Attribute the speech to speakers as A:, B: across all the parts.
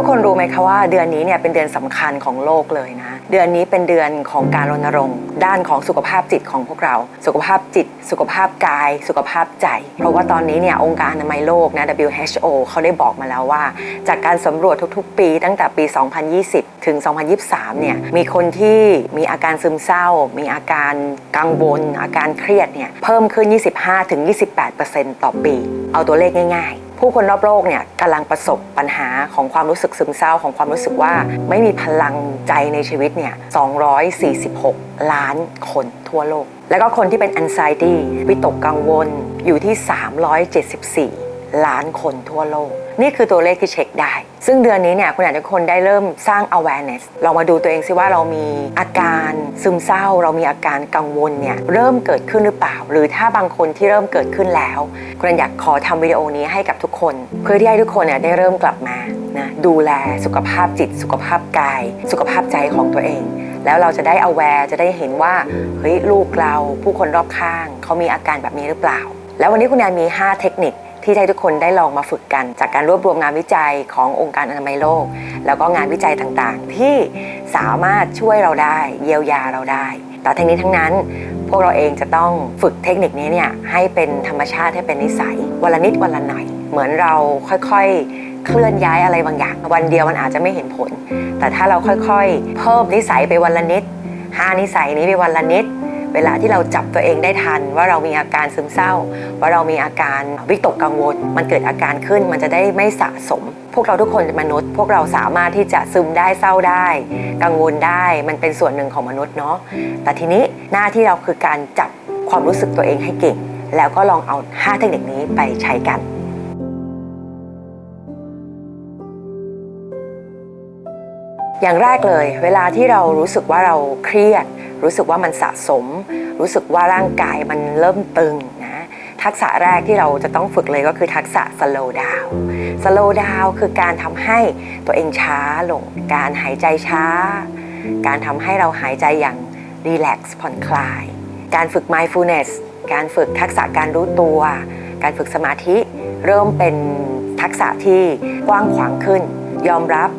A: ทุกคนรู้ไหมคะว่าเดือนนี้เนี่ยเป็นเดือนสำคัญของโลกเลยนะ เดือนนี้เป็นเดือนของการรณรงค์ ด้านของสุขภาพจิตของพวกเรา สุขภาพจิต สุขภาพกาย สุขภาพใจ เพราะว่าตอนนี้เนี่ยองค์การอนามัยโลกนะ WHO เขาได้บอกมาแล้วว่า จากการสำรวจทุกๆ ปีตั้งแต่ปี 2020 ถึง 2023 เนี่ยมีคนที่มีอาการซึมเศร้า มีอาการกังวลอาการเครียดเนี่ยเพิ่มขึ้น 25-28%ต่อปี เอาตัวเลขง่าย ๆ ผู้คนรอบโลกเนี่ยกำลังประสบปัญหาของความรู้สึกซึมเศร้าของความรู้สึกว่าไม่มีพลังใจในชีวิตเนี่ย 246 ล้านคนทั่วโลก แล้วก็คนที่เป็น anxiety วิตกกังวลอยู่ที่ 374 ล้านคนทั่วโลก นี่คือตัวเลขที่เช็คได้ ซึ่งเดือนนี้เนี่ยคุณอาจจะคนได้เริ่มสร้าง awareness ลองมาดูตัวเองซิว่าเรามีอาการซึมเศร้า เรามีอาการกังวลเนี่ยเริ่มเกิดขึ้นหรือเปล่า หรือถ้าบางคนที่เริ่มเกิดขึ้นแล้วคุณอยากขอทำวิดีโอนี้ให้กับทุกคน เพื่อที่ให้ทุกคนเนี่ยได้เริ่มกลับมานะดูแลสุขภาพจิต สุขภาพกาย สุขภาพใจของตัวเอง แล้วเราจะได้ aware จะได้เห็นว่าเฮ้ยลูกเราผู้คนรอบข้าง เขามีอาการแบบนี้หรือเปล่า แล้ววันนี้คุณแอนมี 5 เทคนิค ที่ให้ทุกคนได้ลองมาฝึกกัน จากการรวบรวมงานวิจัยขององค์การอนามัยโลก แล้วก็งานวิจัยต่างๆ ที่สามารถช่วยเราได้ เยียวยาเราได้ แต่ทั้งนี้ทั้งนั้น พวกเราเองจะต้องฝึกเทคนิคนี้เนี่ยให้เป็นธรรมชาติให้เป็นนิสัยวันละนิดวันละหน่อย เหมือนเราค่อยๆ เคลื่อนย้ายอะไรบางอย่าง วันเดียวมันอาจจะไม่เห็นผล แต่ถ้าเราค่อยๆ เพิ่มนิสัยไปวันละนิดห้านิสัยนี้ไปวันละนิด เวลาที่เราจับตัวเองได้ทัน ว่าเรามีอาการซึมเศร้า ว่าเรามีอาการวิตกกังวล มันเกิดอาการขึ้นมันจะได้ไม่สะสม พวกเราทุกคนเป็นมนุษย์ พวกเราสามารถที่จะซึมได้เศร้าได้ กังวลได้มันเป็นส่วนหนึ่งของมนุษย์เนาะแต่ทีนี้หน้าที่เราคือการจับความรู้สึกตัวเองให้เก่ง แล้วก็ลองเอา 5 เทคนิคนี้ไปใช้กัน อย่างแรกเลย เวลาที่เรารู้สึกว่าเราเครียด รู้สึกว่ามันสะสม รู้สึกว่าร่างกายมันเริ่มตึงนะทักษะแรกที่เราจะต้องฝึกเลยก็คือทักษะ slow down slow down คือการทำให้ตัวเองช้าลง การหายใจช้า การทำให้เราหายใจอย่าง relax ผ่อนคลาย การฝึก mindfulness การฝึกทักษะการรู้ตัว การฝึกสมาธิ เริ่มเป็นทักษะที่กว้างขวางขึ้น ยอมรับ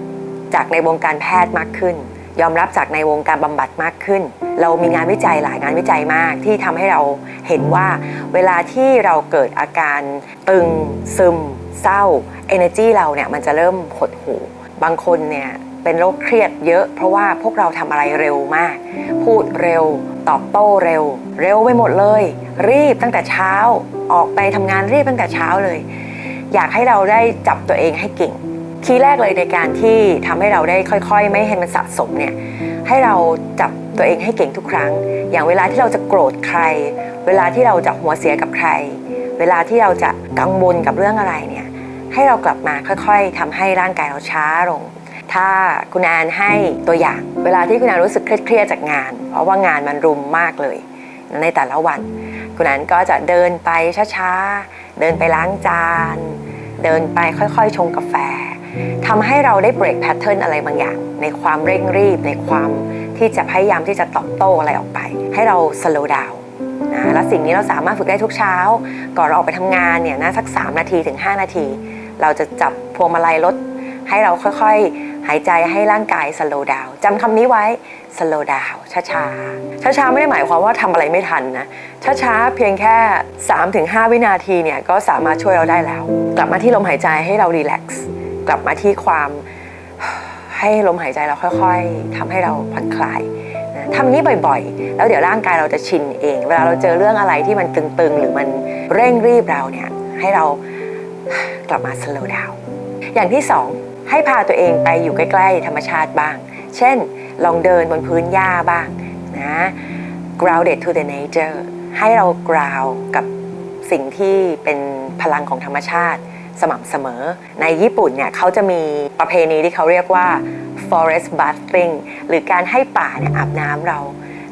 A: จากในวงการแพทย์มากขึ้น ยอมรับจากในวงการบำบัดมากขึ้น เรามีงานวิจัยหลายงานวิจัยมาก ที่ทำให้เราเห็นว่า เวลาที่เราเกิดอาการตึงซึม เศร้า energy เราเนี่ยมันจะเริ่มหดหู่บางคนเนี่ยเป็นโรคเครียดเยอะ เพราะว่าพวกเราทำอะไรเร็วมาก พูดเร็ว ตอบโต้เร็ว เร็วไปหมดเลย รีบตั้งแต่เช้า ออกไปทำงานรีบตั้งแต่เช้าเลย อยากให้เราได้จับตัวเองให้เก่ง คีย์แรกเลยในการที่ทำให้เราได้ค่อย ๆ ไม่ให้มันสะสมเนี่ยให้เราจับตัวเองให้เก่งทุกครั้ง อย่างเวลาที่เราจะโกรธใคร เวลาที่เราจะหัวเสียกับใคร เวลาที่เราจะกังวลกับเรื่องอะไรเนี่ยให้เรากลับมาค่อยๆทำให้ร่างกายเราช้าลง ถ้าคุณแอนให้ตัวอย่าง เวลาที่คุณแอนรู้สึกเครียดๆจากงาน เพราะว่างานมันรุมมากเลย ในแต่ละวัน คุณแอนก็จะเดินไปช้าๆ เดินไปล้างจาน เดินไปค่อยๆ ชงกาแฟทำให้เราได้เบรกแพทเทิร์นอะไรบางอย่าง ในความเร่งรีบ ในความที่จะพยายามที่จะตอบโต้อะไรออกไป ให้เราสโลว์ดาวนะและสิ่งนี้เราสามารถฝึกได้ทุกเช้า ก่อนเราออกไปทำงานเนี่ยนะสัก 3 นาทีถึง 5 นาที เราจะจับพวงมาลัยรถให้เราค่อยๆ หายใจให้ร่างกายสโลว์ดาวจำคำนี้ไว้สโลว์ดาวช้าๆ ช้าๆ ไม่ได้หมายความว่าทำอะไรไม่ทันนะ ช้าๆ เพียงแค่ 3-5 วินาทีเนี่ยก็สามารถช่วยเราได้แล้ว กลับมาที่ลมหายใจให้เรารีแลกซ์ กลับมาที่ความให้ลมหายใจเราค่อยๆทำให้เราผ่อนคลายนะทำนี้บ่อยๆ แล้วเดี๋ยวร่างกายเราจะชินเอง เวลาเราเจอเรื่องอะไรที่มันตึงๆ หรือมันเร่งรีบเราเนี่ยให้เรากลับมา slow down อย่างที่สองให้พาตัวเองไปอยู่ใกล้ๆ ธรรมชาติบ้าง เช่น ลองเดินบนพื้นหญ้าบ้างนะ grounded to the nature ให้เรา ground กับสิ่งที่เป็นพลังของธรรมชาติ สม่ำเสมอ ในญี่ปุ่นเนี่ยเขาจะมีประเพณีที่เขาเรียกว่า forest bathing หรือการให้ป่าเนี่ยอาบน้ำเรา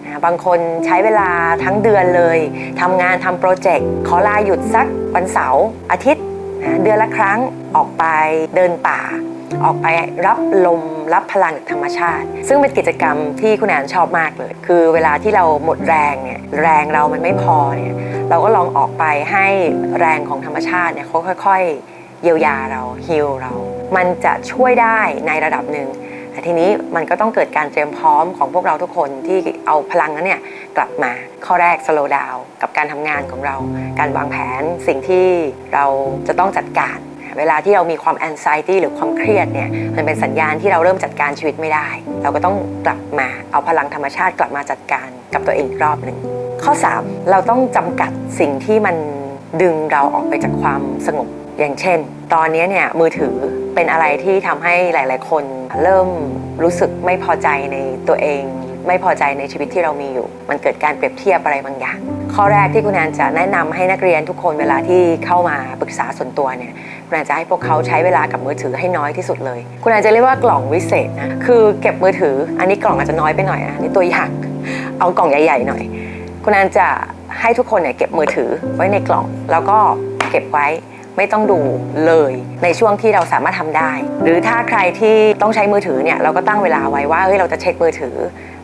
A: นะบางคนใช้เวลาทั้งเดือนเลยทำงานทำโปรเจกต์ขอลาหยุดสักวันเสาร์อาทิตย์นะเดือนละครั้งออกไปเดินป่า ออกไปรับลมรับพลังจากธรรมชาติ ซึ่งเป็นกิจกรรมที่คุณแอนชอบมากเลย คือเวลาที่เราหมดแรงเนี่ยแรงเรามันไม่พอเนี่ยเราก็ลองออกไปให้แรงของธรรมชาติเนี่ยเขาค่อย ๆ เยียวยาเราฮิลเรา มันจะช่วยได้ในระดับหนึ่งแต่ทีนี้มันก็ต้องเกิดการเตรียมพร้อมของพวกเราทุกคนที่เอาพลังนั้นเนี่ยกลับมาข้อแรก slow down กับการทำงานของเรา การวางแผนสิ่งที่เราจะต้องจัดการเวลาที่เรามีความ anxiety หรือความเครียดเนี่ยมันเป็นสัญญาณที่เราเริ่มจัดการชีวิตไม่ได้ เราก็ต้องกลับมาเอาพลังธรรมชาติกลับมาจัดการกับตัวเองอีกรอบหนึ่งข้อ 3 เราต้องจำกัดสิ่งที่มันดึงเราออกไปจากความสงบ อย่างเช่น ตอนนี้เนี่ยมือถือเป็นอะไรที่ทำให้หลาย ๆ คนเริ่มรู้สึกไม่พอใจในตัวเอง ไม่พอใจในชีวิตที่เรามีอยู่ มันเกิดการเปรียบเทียบอะไรบางอย่าง ข้อแรกที่คุณแอนจะแนะนำให้นักเรียนทุกคนเวลาที่เข้ามาปรึกษาส่วนตัวเนี่ยคุณแอนจะให้พวกเขาใช้เวลากับมือถือให้น้อยที่สุดเลย คุณแอนจะเรียกว่ากล่องวิเศษนะคือเก็บมือถือ อันนี้กล่องอาจจะน้อยไปหน่อยนะนี่ตัวอย่างเอากล่องใหญ่ ๆ หน่อย คุณแอนจะให้ทุกคนเนี่ยเก็บมือถือไว้ในกล่อง แล้วก็เก็บไว้ ไม่ต้องดูเลย ในช่วงที่เราสามารถทำได้ หรือถ้าใครที่ต้องใช้มือถือเนี่ยเราก็ตั้งเวลาไว้ว่าเฮ้ยเราจะเช็คมือถือ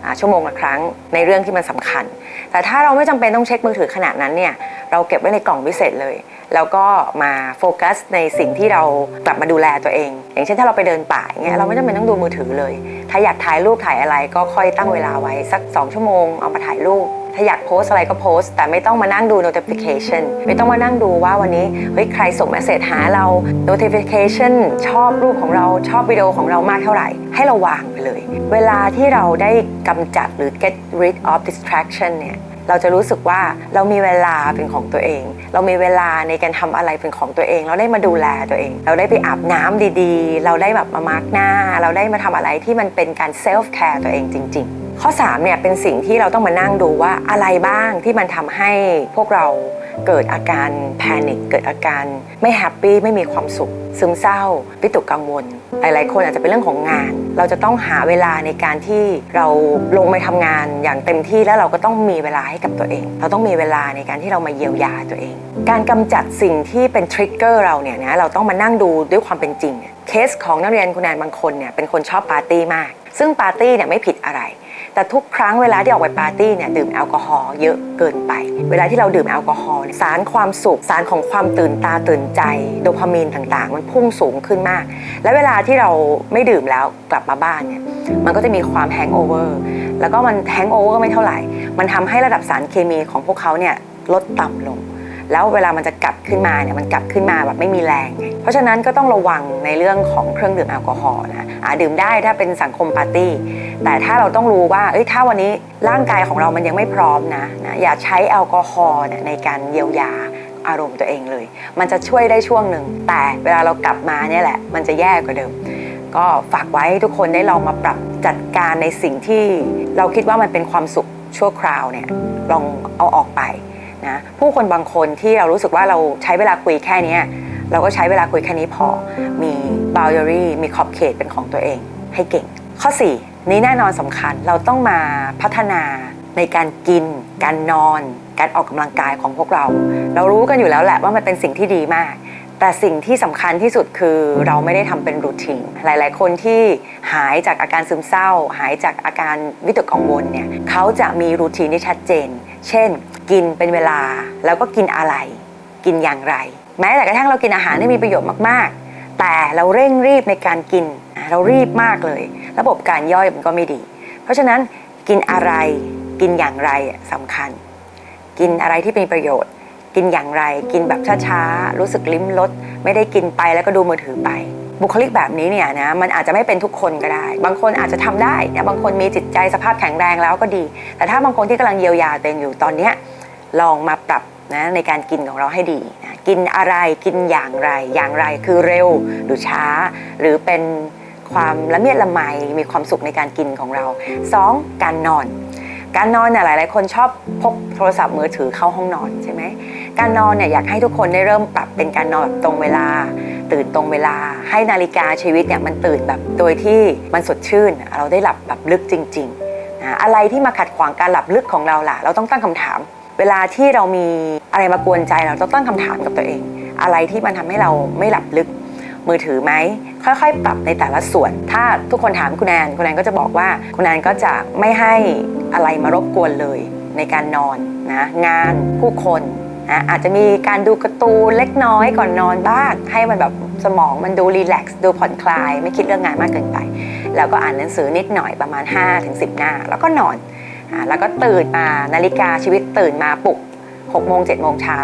A: อ่าชั่วโมงละครั้งในเรื่องที่มันสำคัญ แต่ถ้าเราไม่จำเป็นต้องเช็คมือถือขนาดนั้นเนี่ยเราเก็บไว้ในกล่องพิเศษเลย แล้วก็มาโฟกัสในสิ่งที่เรากลับมาดูแลตัวเอง อย่างเช่นถ้าเราไปเดินป่าอย่างเงี้ยเราไม่จำเป็นต้องดูมือถือเลย ถ้าอยากถ่ายรูปถ่ายอะไรก็ค่อยตั้งเวลาไว้สัก 2 ชั่วโมงเอามาถ่ายรูป ถ้าอยากโพสอะไรก็โพสแต่ไม่ต้องมานั่งดู notification ไม่ต้องมานั่งดูว่าวันนี้เฮ้ยใครส่งเมสเซจหาเรา notification ชอบรูปของเราชอบวิดีโอของเรามากเท่าไหร่ ให้เราวางไปเลย เวลาที่เราได้กำจัดหรือ get rid of distraction เนี่ยเราจะรู้สึกว่าเรามีเวลาเป็นของตัวเอง เรามีเวลาในการทำอะไรเป็นของตัวเอง เราได้มาดูแลตัวเอง เราได้ไปอาบน้ำดีๆ เราได้แบบมามาร์กหน้า เราได้มาทำอะไรที่มันเป็นการเซลฟ์แคร์ตัวเองจริง ๆ ข้อ3เนี่ยเป็นสิ่งที่เราต้องมานั่งดูว่าอะไรบ้างที่มันทำให้พวกเราเกิดอาการแพนิคเกิดอาการไม่แฮปปี้ไม่มีความสุข ซึมเศร้าวิตกกังวล หลายๆคนอาจจะเป็นเรื่องของงาน เราจะต้องหาเวลาในการที่เราลงไปทำงานอย่างเต็มที่แล้วเราก็ต้องมีเวลาให้กับตัวเอง เราต้องมีเวลาในการที่เรามาเยียวยาตัวเอง การกำจัดสิ่งที่เป็นทริกเกอร์เราเนี่ยนะเราต้องมานั่งดูด้วยความเป็นจริงเคสของนักเรียนคุณแอนบางคนเนี่ยเป็นคนชอบปาร์ตี้มาก ซึ่งปาร์ตี้เนี่ยไม่ผิดอะไร แต่ทุกครั้งเวลาที่ออกไปปาร์ตี้เนี่ยดื่มแอลกอฮอล์เยอะเกินไป เวลาที่เราดื่มแอลกอฮอล์สารความสุข สารของความตื่นตาตื่นใจ โดพามีนต่างๆ มันพุ่งสูงขึ้นมาก และเวลาที่เราไม่ดื่มแล้วกลับมาบ้านเนี่ยมันก็จะมีความแฮงโอเวอร์แล้วก็มันแฮงโอเวอร์ก็ไม่เท่าไหร่ มันทำให้ระดับสารเคมีของพวกเขาเนี่ยลดต่ำลง แล้วเวลามันจะกลับขึ้นมาเนี่ยมันกลับขึ้นมาแบบไม่มีแรงไงเพราะฉะนั้นก็ต้องระวังในเรื่องของเครื่องดื่มแอลกอฮอล์นะอ่าดื่มได้ถ้าเป็นสังคมปาร์ตี้ แต่ถ้าเราต้องรู้ว่าเอ้ยถ้าวันนี้ร่างกายของเรามันยังไม่พร้อมนะนะอย่าใช้แอลกอฮอล์เนี่ยในการเยียวยาอารมณ์ตัวเองเลย มันจะช่วยได้ช่วงหนึ่ง แต่เวลาเรากลับมาเนี่ยแหละ มันจะแย่กว่าเดิม ก็ฝากไว้ให้ทุกคนได้ลองมาปรับจัดการในสิ่งที่ เราคิดว่ามันเป็นความสุขชั่วคราวเนี่ย ลองเอาออกไป นะผู้คนบางคนที่เรารู้สึกว่าเราใช้เวลาคุยแค่เนี้ยเราก็ใช้เวลาคุยแค่นี้พอมี boundary มีขอบเขตเป็นของตัวเอง ให้เก่ง ข้อ 4 นี้แน่นอนสำคัญเราต้องมาพัฒนาในการกิน การนอน การออกกำลังกายของพวกเรา เรารู้กันอยู่แล้วแหละว่ามันเป็นสิ่งที่ดีมาก แต่สิ่งที่สำคัญที่สุดคือเราไม่ได้ทำเป็นรูทีนหลาย ๆ คนที่หายจากอาการซึมเศร้า หายจากอาการวิตกกังวลเนี่ยเขาจะมีรูทีนที่ชัดเจน เช่น กินเป็นเวลาแล้วก็กินอะไร กินอย่างไร แม้แต่กระทั่งเรากินอาหารที่มีประโยชน์มากๆ แต่เราเร่งรีบในการกิน เรารีบมากเลย ระบบการย่อยมันก็ไม่ดี เพราะฉะนั้นกินอะไรกินอย่างไรสำคัญ กินอะไรที่เป็นประโยชน์ กินอย่างไร กินแบบช้าๆรู้สึกลิ้มรสไม่ได้กินไปแล้วก็ดูมือถือไป บุคลิกแบบนี้เนี่ยนะมันอาจจะไม่เป็นทุกคนก็ได้ บางคนอาจจะทำได้นะบางคนมีจิตใจสภาพแข็งแรงแล้วก็ดี แต่ถ้าบางคนที่กำลังเยียวยาตัวเองอยู่ตอนเนี้ยลองมาปรับนะในการกินของเราให้ดีนะกินอะไรกินอย่างไร อย่างไรคือเร็วหรือช้า หรือเป็นความละเมียดละไมมีความสุขในการกินของเราสองการนอน การนอนเนี่ยหลาย ๆ คนชอบพกโทรศัพท์มือถือเข้าห้องนอนใช่ไหมการนอนเนี่ยอยากให้ทุกคนได้เริ่มปรับเป็นการนอนแบบตรงเวลา ตื่นตรงเวลา ให้นาฬิกาชีวิตเนี่ยมันตื่นแบบโดยที่มันสดชื่น เราได้หลับแบบลึกจริงๆนะอะไรที่มาขัดขวางการหลับลึกของเราล่ะ เราต้องตั้งคำถาม เวลาที่เรามีอะไรมากวนใจเราต้องตั้งคำถามกับตัวเอง อะไรที่มันทำให้เราไม่หลับลึก มือถือไหมค่อยๆ ปรับในแต่ละส่วน ถ้าทุกคนถามคุณแอนคุณแอนก็จะบอกว่าคุณแอนก็จะไม่ให้อะไรมารบกวนเลยในการนอนนะงานผู้คนนะอาจจะมีการดูการ์ตูนเล็กน้อยก่อนนอนบ้าง ให้มันแบบสมองมันดูรีแลกซ์ดูผ่อนคลาย ไม่คิดเรื่องงานมากเกินไป แล้วก็อ่านหนังสือนิดหน่อยประมาณ 5-10 หน้า แล้วก็นอนอแล้วก็ตื่นมานาฬิกาชีวิตตื่นมาปลุก6โมง7โมงเช้า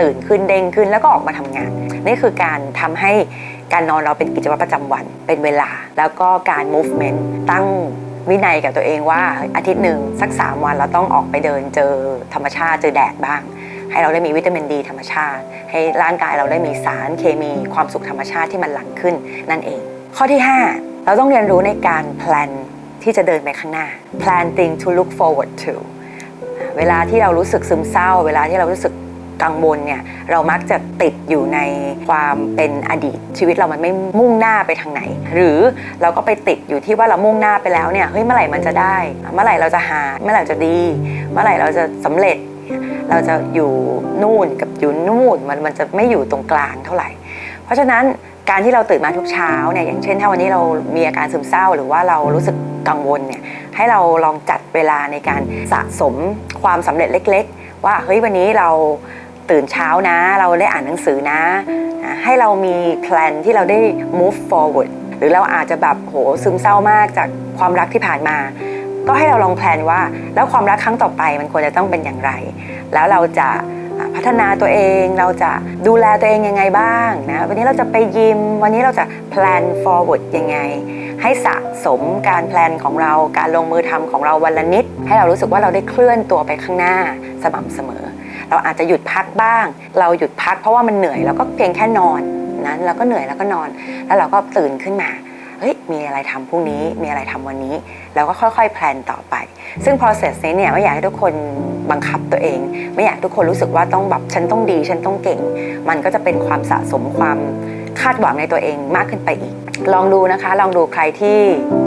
A: ตื่นขึ้นเด้งขึ้นแล้วก็ออกมาทำงาน นี่คือการทำให้การนอนเราเป็นกิจวัตรประจำวันเป็นเวลา แล้วก็การ movement ตั้งวินัยกับตัวเองว่าอาทิตย์หนึ่งสัก 3 วันเราต้องออกไปเดินเจอธรรมชาติเจอแดดบ้าง ให้เราได้มีวิตามินดีธรรมชาติ ให้ร่างกายเราได้มีสารเคมีความสุขธรรมชาติที่มันหลั่งขึ้นนั่นเอง ข้อที่ 5 เราต้องเรียนรู้ในการ plan ที่จะเดินไปข้างหน้า plan thing to look forward to เวลาที่เรารู้สึกซึมเศร้า เวลาที่เรารู้สึก กังวลเนี่ยเรามักจะติดอยู่ในความเป็นอดีต ชีวิตเรามันไม่มุ่งหน้าไปทางไหน หรือเราก็ไปติดอยู่ที่ว่าเรามุ่งหน้าไปแล้วเนี่ยเฮ้ยเมื่อไหร่มันจะได้ เมื่อไหร่เราจะหาเมื่อไหร่จะดี เมื่อไหร่เราจะสำเร็จ เราจะอยู่นู่นกับอยู่นู่นมันมันจะไม่อยู่ตรงกลางเท่าไหร่ เพราะฉะนั้นการที่เราตื่นมาทุกเช้าเนี่ยอย่างเช่นถ้าวันนี้เรามีอาการซึมเศร้า หรือว่าเรารู้สึกกังวลเนี่ยให้เราลองจัดเวลาในการสะสมความสำเร็จเล็ก ๆ ว่าเฮ้ยวันนี้เรา ตื่นเช้านะ เราได้อ่านหนังสือนะให้เรามีแพลนที่เราได้ move forward หรือเราอาจจะแบบโหซึมเศร้ามากจากความรักที่ผ่านมา ก็ให้เราลองแพลนว่า แล้วความรักครั้งต่อไปมันควรจะต้องเป็นอย่างไร แล้วเราจะพัฒนาตัวเองเราจะดูแลตัวเองยังไงบ้างนะวันนี้เราจะไปยิม วันนี้เราจะแพลน forward ยังไง ให้สะสมการแพลนของเราการลงมือทำของเราวันละนิด ให้เรารู้สึกว่าเราได้เคลื่อนตัวไปข้างหน้าสม่ำเสมอ เราอาจจะหยุดพักบ้าง เราหยุดพักเพราะว่ามันเหนื่อยเราก็เพียงแค่นอนนั้นเราก็เหนื่อยแล้วก็นอน แล้วเราก็ตื่นขึ้นมาเฮ้ยมีอะไรทำพรุ่งนี้มีอะไรทำวันนี้แล้วก็ค่อยๆแพลนต่อไป ซึ่ง process นี้เนี่ยไม่อยากให้ทุกคนบังคับตัวเอง ไม่อยากทุกคนรู้สึกว่าต้องแบบฉันต้องดีฉันต้องเก่ง มันก็จะเป็นความสะสมความคาดหวังในตัวเองมากขึ้นไปอีก ลองดูนะคะ ลองดูใครที่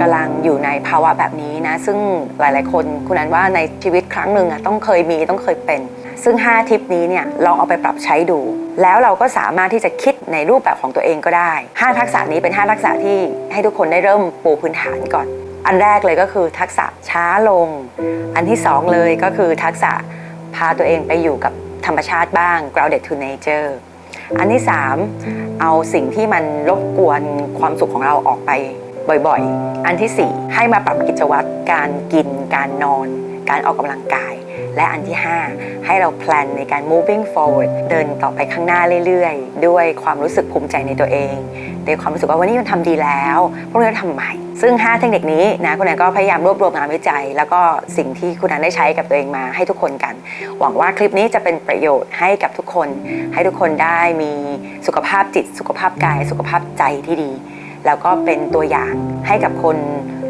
A: กำลังอยู่ในภาวะแบบนี้นะ ซึ่งหลายๆคนคุณนั้นว่าในชีวิตครั้งหนึ่งอะต้องเคยมีต้องเคยเป็น ซึ่ง 5 ทิปนี้เนี่ยลองเอาไปปรับใช้ดู แล้วเราก็สามารถที่จะคิดในรูปแบบของตัวเองก็ได้ 5 ทักษะนี้เป็น 5 ทักษะที่ให้ทุกคนได้เริ่มปูพื้นฐานก่อน อันแรกเลยก็คือทักษะช้าลง อันที่ 2 เลยก็คือทักษะพาตัวเองไปอยู่กับธรรมชาติบ้าง grounded to nature อันที่ 3 เอาสิ่งที่มันรบกวนความสุขของเราออกไปบ่อยๆ อันทีสี่4 ให้มาปรับกิจวัตรการกิน การนอน การออกกำลังกาย และอันที่ 5 ให้เราแพลนในการ moving forward เดินต่อไปข้างหน้าเรื่อยๆ ด้วยความรู้สึกภูมิใจในตัวเองด้วยความรู้สึกว่าวันนี้มันทำดีแล้วพรุ่งนี้เราทำใหม่ ซึ่ง 5 เทคนิคนี้นะคุณแอนก็พยายามรวบรวมงานวิจัย แล้วก็สิ่งที่คุณแอนได้ใช้กับตัวเองมาให้ทุกคนกัน หวังว่าคลิปนี้จะเป็นประโยชน์ให้กับทุกคน ให้ทุกคนได้มีสุขภาพจิต สุขภาพกาย สุขภาพใจที่ดี แล้วก็เป็นตัวอย่างให้กับคน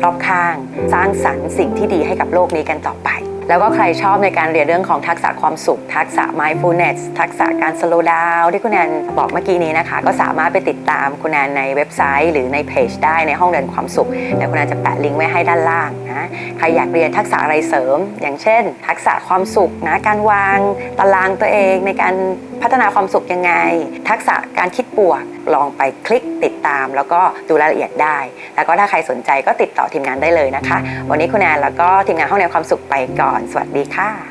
A: รอบข้าง สร้างสรรค์สิ่งที่ดีให้กับโลกนี้กันต่อไป แล้วก็ใครชอบในการเรียนเรื่องของทักษะความสุข ทักษะ mindfulness ทักษะการ slow down ที่คุณแอนบอกเมื่อกี้นี้นะคะ ก็สามารถไปติดตามคุณแอนในเว็บไซต์ หรือในเพจได้ในห้องเรียนความสุขแล้วคุณแอนจะแปะลิงก์ไว้ให้ด้านล่างนะใครอยากเรียนทักษะอะไรเสริม อย่างเช่น ทักษะความสุขนะการวางตารางตัวเองในการ พัฒนาความสุขยังไง ทักษะการคิดบวก ลองไปคลิกติดตาม แล้วก็ดูรายละเอียดได้ แล้วก็ถ้าใครสนใจก็ติดต่อทีมงานได้เลยนะคะ วันนี้คุณแอนแล้วก็ทีมงานห้องเรียนความสุขไปก่อน สวัสดีค่ะ